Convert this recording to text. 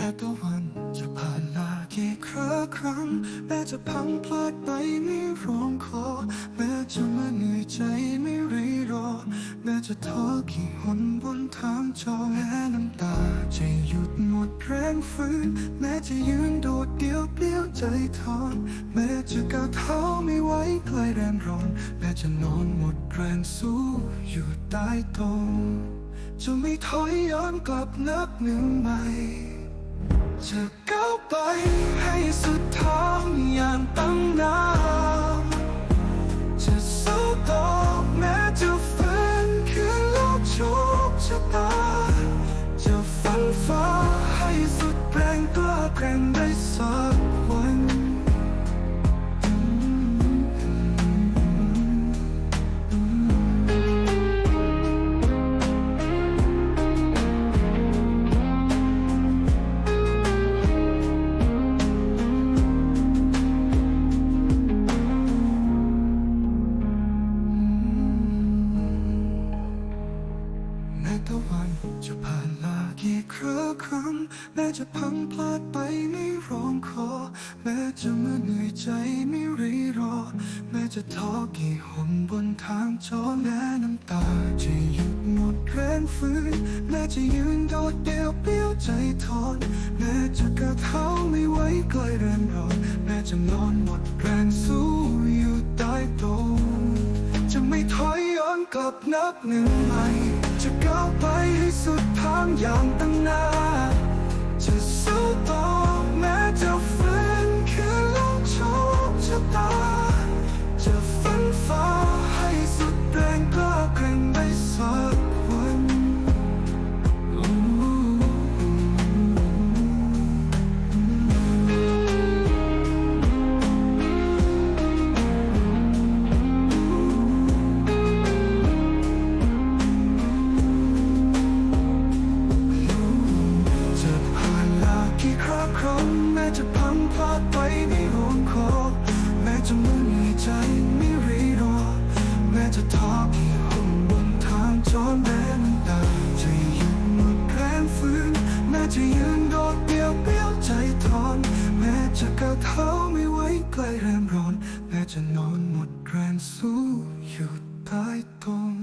ม้ตะวันจะผ่านลากี่ครั้งครั้ง แม้จะพังพลาดไปไม่ร้องขอ แม้จะมาเหนื่อยใจไม่รีรอ แม้จะท้อกี่หนบนทางจอแม้น้ำตาจะหยุดหมดแรงฟื้น แม้จะยืนโดดเดี่ยวเปลี่ยวใจทอนแม้จะก้าวเท้าไม่ไหวใกล้แรงร้อน แม้จะนอนหมดแรงสู้อยู่ใต้ตมจะไม่ถอยย้อนกลับนับหนึ่งใหม่ จะก้าวไปให้สุดทางอย่างตั้งหน้า จะผ่านลากี่ครั้งครั้งแม้จะพังพลาดไปไม่ร้องขอ แม้จะมาเหนื่อยใจไม่รีรอ แม้จะท้อกี่หนบนทางจอแม้น้ำตาจะหยุดหมดแรงฟื้นแม้จะยืนโดดเดี่ยวเปลี่ยวใจทอนแม้จะกระเท้าไม่ไหวใกล้แรงร้อนแม้จะนอนหมดแรงสู้อยู่ใต้โต๊ะจะไม่ถอยย้อนกลับนับหนึ่งใหม่ จะก้าวไปให้สุดทางอย่างตั้งหน้ จะพังพาดไปไม่ร้องขอแม้จะมึนในใจไม่รีรอ แม้จะท้อเพียงคนบนทางจอนแม้มันตาจะยืนหมดแรงฟื้นแม้จะยืนโดดเดี่ยวเปลี่ยวใจทอน แม้จะก้าเท้าไม่ไว้ใกล้แรมร้อน แม้จะนอนหมดแรงสู้อยู่ใต้ต้น